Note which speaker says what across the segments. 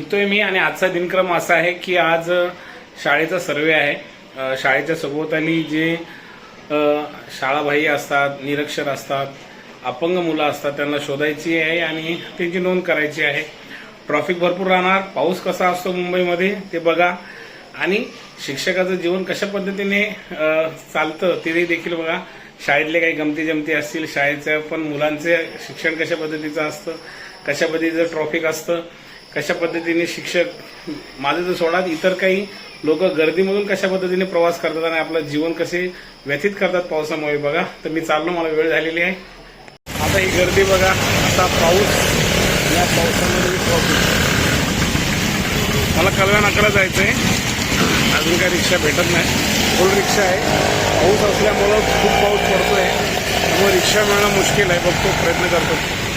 Speaker 1: निघतोय मी आणि आजचा दिनक्रम असा आहे की आज शाळेचा सर्वे आहे. शाळेच्या सभोवताली जे अ, शाळाबाह्य असतात निरक्षर असतात अपंग मुलं असतात त्यांना शोधायची आहे आणि त्यांची नोंद करायची आहे. ट्रॉफिक भरपूर राहणार पाऊस कसा असतो मुंबईमध्ये ते बघा. आणि शिक्षकाचं जीवन कशा पद्धतीने चालतं ते देखील बघा. शाळेतले काही गमती जमती असतील शाळेचं पण मुलांचे शिक्षण कशा पद्धतीचं असतं कशा पद्धतीचं ट्रॉफिक असतं कशा पद्धतीने शिक्षक माझं तर सोडा इतर काही लोक गर्दीमधून कशा पद्धतीने प्रवास करतात आणि आपलं जीवन कसे व्यथित करतात पावसामुळे बघा. तर मी चाललो मला वेळ झालेली आहे. आता ही गर्दी बघा. आता पाऊस या पावसामध्ये मला कलव्या नाकाला जायचं आहे अजून काही रिक्षा भेटत नाही. फुल रिक्षा आहे. पाऊस असल्यामुळं खूप पाऊस पडतोय. त्यामुळे रिक्षा मिळणं मुश्किल आहे. बघतो प्रयत्न करतो.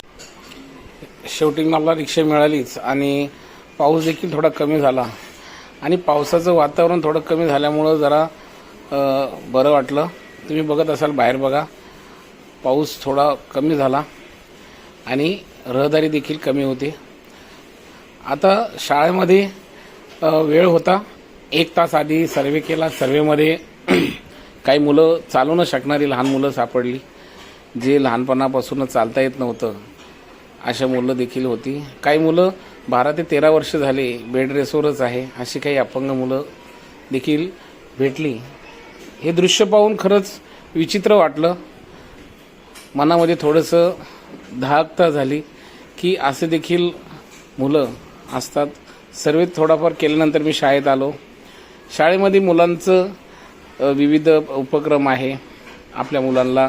Speaker 1: शेवटी मला रिक्षा मिळालीच आणि पाऊस देखील थोडा कमी झाला. आणि पावसाचं वातावरण थोडं कमी झाल्यामुळं जरा बरं वाटलं. तुम्ही बघत असाल बाहेर बघा. पाऊस थोडा कमी झाला आणि रहदारी देखील कमी होते. आता शाळेमध्ये वेळ होता. एक तास आधी सर्वे केला. सर्वेमध्ये काही मुलं चालू न शकणारी लहान मुलं सापडली जे लहानपणापासूनच चालता येत नव्हतं. अशा मुलं देखील होती. काही मुलं बारा ते तेरा वर्ष झाले बेड रेसवरच आहे. अशी काही अपंग मुलं देखील भेटली. हे दृश्य पाहून खरंच विचित्र वाटलं. मनामध्ये थोडंसं धाकता झाली की असे देखील मुलं असतात. सर्वे थोडाफार केल्यानंतर मी शाळेत आलो. शाळेमध्ये मुलांचं विविध उपक्रम आहे. आपल्या मुलांना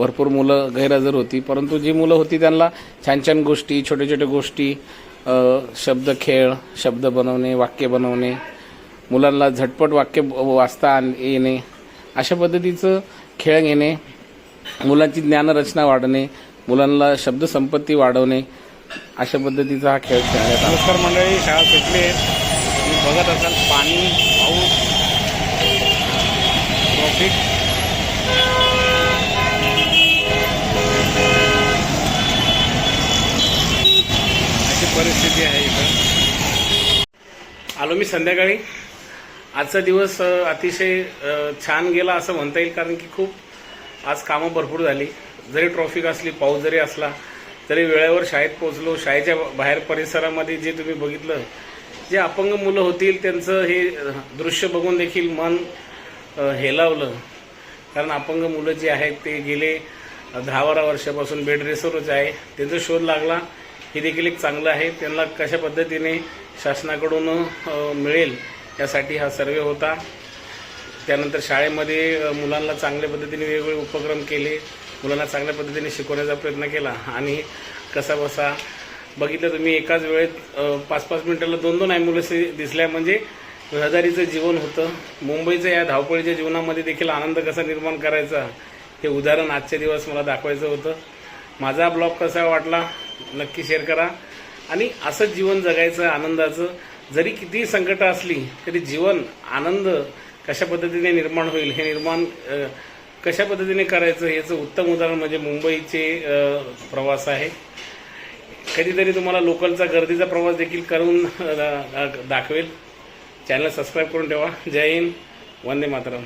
Speaker 1: भरपूर मुलं गैरहजर होती परंतु जी मुलं होती त्यांना छान छान गोष्टी छोट्या छोट्या गोष्टी शब्द खेळ शब्द बनवणे वाक्य बनवणे मुलांना झटपट वाक्य वाचता आण- येणे अशा पद्धतीचं खेळ घेणे मुलांची ज्ञानरचना वाढणे मुलांना शब्दसंपत्ती वाढवणे अशा पद्धतीचा हा खेळ खेळ नमस्कार मंडळी शाळा सुटली. तुम्ही बघत असाल पाणी पाऊस ट्रॉफिक अशी परिस्थिती आलो मी संध्याकाळी. आजचा दिवस अतिशय छान गेला असं म्हणता येईल कारण की खूप आज कामं भरपूर झाली. जरी ट्रॉफिक असली पाऊस जरी असला तरी वेळेवर शाळेत पोहोचलो. शाळेच्या बाहेर परिसरामध्ये जे तुम्ही बघितलं जे अपंग मुलं होतील त्यांचं हे दृश्य बघून देखील मन हेलावलं. कारण अपंग मुलं जी आहेत ते गेले दहा बारा वर्षापासून बेड रेसवरच आहे. त्यांचा शोध लागला. हे देखील एक चांगलं आहे. त्यांना कशा पद्धतीने शासनाकडून मिळेल यासाठी हा सर्वे होता. त्यानंतर शाळेमध्ये मुलांना चांगल्या पद्धतीने वेगवेगळे उपक्रम केले. मुलांना चांगल्या पद्धतीने शिकवण्याचा प्रयत्न केला. आणि कसा बसा बघितलं तुम्ही एकाच वेळेत पाच पाच मिनिटाला दोन दोन ॲम्ब्युलन्स दिसल्या. म्हणजे रहदारीचं जीवन होतं. मुंबईचं या धावपळीच्या जीवनामध्ये देखील आनंद कसा निर्माण करायचा हे उदाहरण आजच्या दिवस मला दाखवायचं होतं. माझा ब्लॉग कसा वाटला नक्की शेअर करा. आणि असंच जीवन जगायचं आनंदाचं जरी किती संकटं असली तरी जीवन आनंद कशा पद्धतीने निर्माण होईल हे निर्माण कशा पद्धतीने करायचं याचं उत्तम उदाहरण म्हणजे मुंबईचे प्रवास आहे. कधीतरी तुम्हाला लोकलचा गर्दीचा प्रवास देखील करून दा- दाखवेल. चॅनल सबस्क्राईब करून ठेवा. जय हिंद. वंदे मातरम.